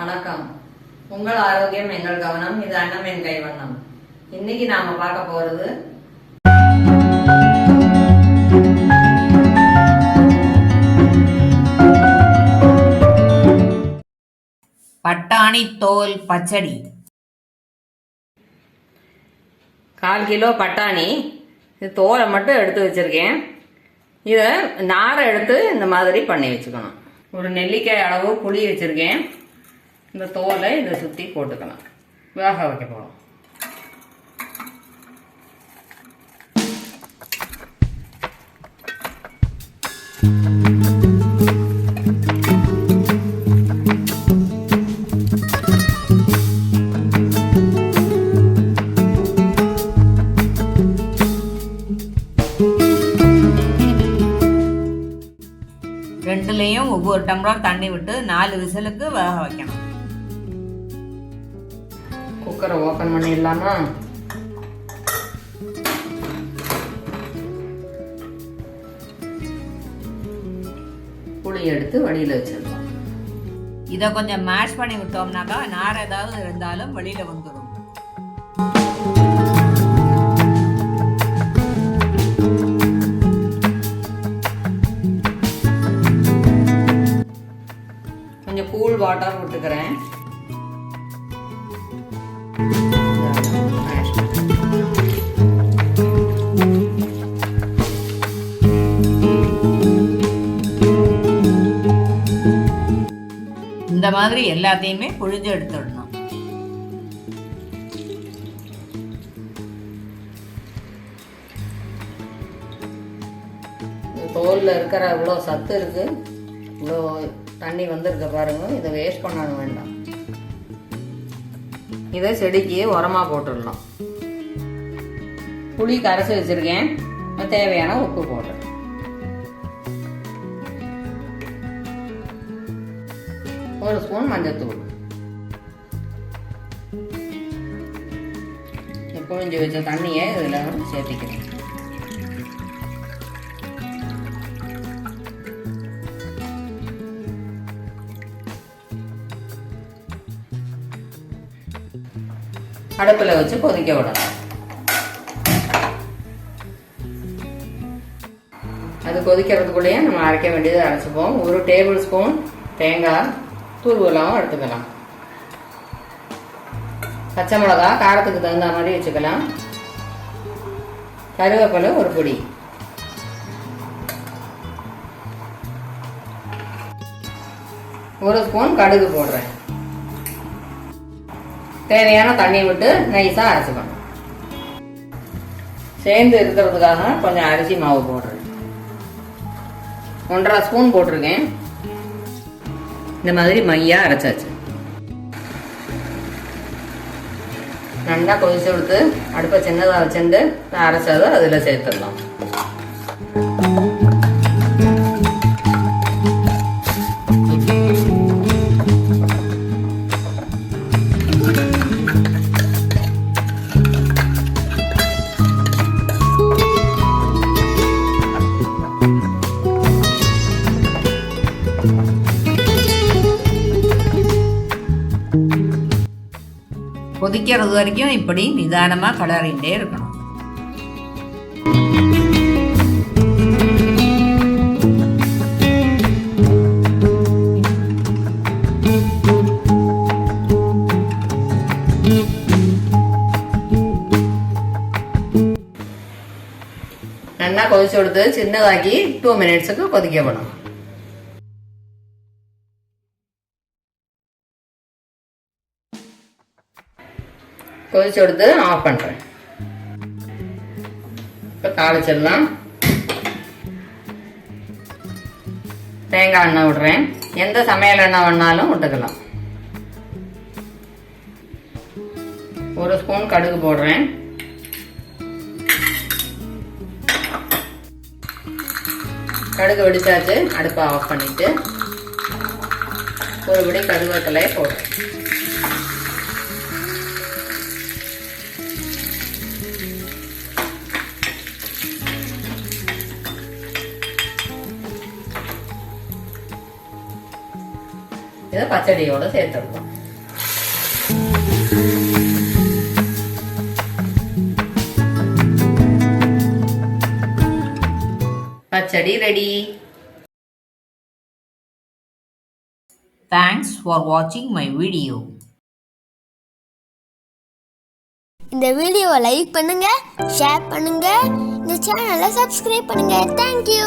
வணக்கம். உங்கள் ஆரோக்கியம் எங்கள் கவனம் இது அன்னமேன் கைவண்ணம். இன்னைக்கு நாம பார்க்க போறது பட்டாணி தோல் பச்சடி. கால் கிலோ பட்டாணி. இது தோலை மட்டும் எடுத்து வச்சிருக்கேன். இதை நாரை எடுத்து இந்த மாதிரி பண்ணி வச்சுக்கணும். ஒரு நெல்லிக்காய் அளவு புளி வச்சிருக்கேன். இந்த தோலை இதை சுற்றி போட்டுக்கலாம். வேக வைக்க போகிறோம் ரெண்டுலேயும் ஒவ்வொரு டம்ளர் தண்ணி விட்டு நாலு விசிலுக்கு வேக வைக்கணும். குக்கரை ஓப்பன் பண்ணிடலாமா? புளி எடுத்து வடியில் வச்சிடலாம். இதை கொஞ்சம் மேஷ் பண்ணி விட்டோம்னாக்கா நார் ஏதாவது இருந்தாலும் வெளியில வந்துடும் கொஞ்சம் கூல் வாட்டர் விட்டுக்கிறேன் இந்த மாதிரி எல்லாத்தையுமே புழிஞ்சு எடுத்துடணும். தோலில் இருக்கிற இவ்வளோ சத்து இருக்கு. இவ்வளோ தண்ணி வந்திருக்க பாருங்க. இதை வேஸ்ட் பண்ண வேண்டாம். இதை செடிக்கு உரமாக போட்டுடலாம். புளி கரைச்சி வச்சிருக்கேன். தேவையான உப்பு போடுறேன். ஒரு ஸ்பூன் மஞ்சத்தூள். புழிஞ்சு வச்ச தண்ணியை இதில் சேர்த்திக்கிறேன். அடுப்பில் வச்சு கொதிக்க விடணும். அது கொதிக்கிறதுக்குள்ளேயே நம்ம அரைக்க வேண்டியது அரைச்சிப்போம். ஒரு டேபிள் ஸ்பூன் தேங்காய் தூர்வலாம் எடுத்துக்கலாம். பச்சை மிளகா காரத்துக்கு தகுந்த மாதிரி வச்சுக்கலாம். கருவேப்பிலை ஒரு பொடி. ஒரு ஸ்பூன் கடுகு போடுறேன். தேவையான தண்ணி விட்டு நைஸாக அரைச்சிக்கணும் சேர்ந்து இருக்கிறதுக்காக கொஞ்சம் அரிசி மாவு போடுறேன். ஒன்றரை ஸ்பூன் போட்டிருக்கேன். இந்த மாதிரி மையாக அரைச்சாச்சு. நல்லா கொதிச்சு கொடுத்து அடுப்பை சின்னதாக வச்சுட்டு அரைச்சதை அதில் சேர்த்துடலாம். கொதிக்கிறது வரைக்கும் இப்படி நிதானமாக கலரிண்டே இருக்கணும். நல்லா கொதிச்சு கொடுத்து சின்னதாக்கி டூ மினிட்ஸுக்கு கொதிக்க வேணும். கொதிச்சு கொடுத்து ஆஃப் பண்ணுறேன் இப்போ தாளிச்சிடலாம். தேங்காய் எண்ணெய் விடுறேன். எந்த சமையல் எண்ணெய் வேணாலும் விட்டுக்கலாம். ஒரு ஸ்பூன் கடுகு போடுறேன். கடுகு வெடிச்சாச்சு அடுப்பை ஆஃப் பண்ணிட்டு ஒரு விடி கருவேப்பிலையை போடுறேன். இதை இதை பச்சடியோட சேர்த்துடலாம். பச்சடி ரெடி தேங்க்ஸ் ஃபார் வாட்சிங் மை வீடியோ இந்த வீடியோவை லைக் பண்ணுங்க ஷேர் பண்ணுங்க. இந்த சேனலை சப்ஸ்கிரைப் பண்ணுங்க. தேங்க்யூ